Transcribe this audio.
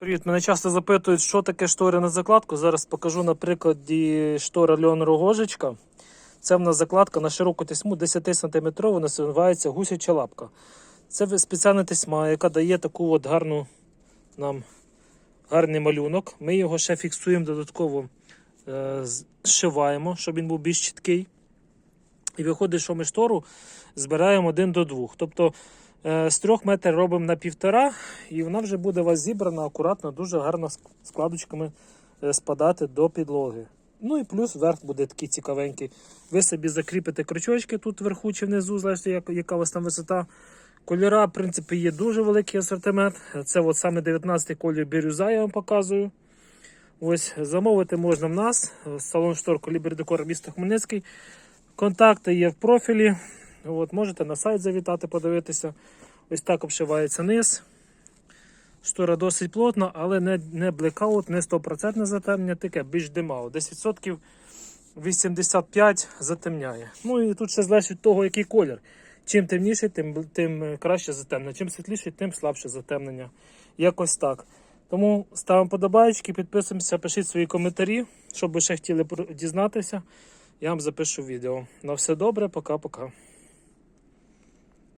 Привіт, мене часто запитують, що таке штори на закладку. Зараз покажу на прикладі штора Льон Рогожечка. Це в нас закладка на широку тесьму 10 см, називається гусяча лапка. Це спеціальна тесьма, яка дає таку от гарну нам гарний малюнок. Ми його ще фіксуємо додатково, е, зшиваємо, щоб він був більш чіткий. І виходить, що ми штору збираємо один до двох. Тобто з трьох метрів робимо на півтора, і вона вже буде у вас зібрана акуратно, дуже гарно складочками е, спадати до підлоги. Ну і плюс верх буде такий цікавенький. Ви собі закріпите крючочки тут вверху чи внизу, залежно як, яка у вас там висота. Кольора, в принципі, є дуже великий асортимент. Це от саме 19-й колір бірюза, я вам показую. Ось замовити можна в нас. Салон штор Колібр Декор місто Хмельницький. Контакти є в профілі. От, можете на сайт завітати, подивитися. Ось так обшивається низ. Штора досить плотна, але не, не блекаут, не 100% затемнення, таке більш димао. Десь відсотків 85 затемняє. Ну і тут ще залежить від того, який колір. Чим темніший, тим, тим краще затемнення. Чим світліший, тим слабше затемнення. Якось так. Тому ставимо подобайки, підписуємося, пишіть свої коментарі, що би ще хотіли дізнатися. Я вам запишу відео. На все добре, пока-пока.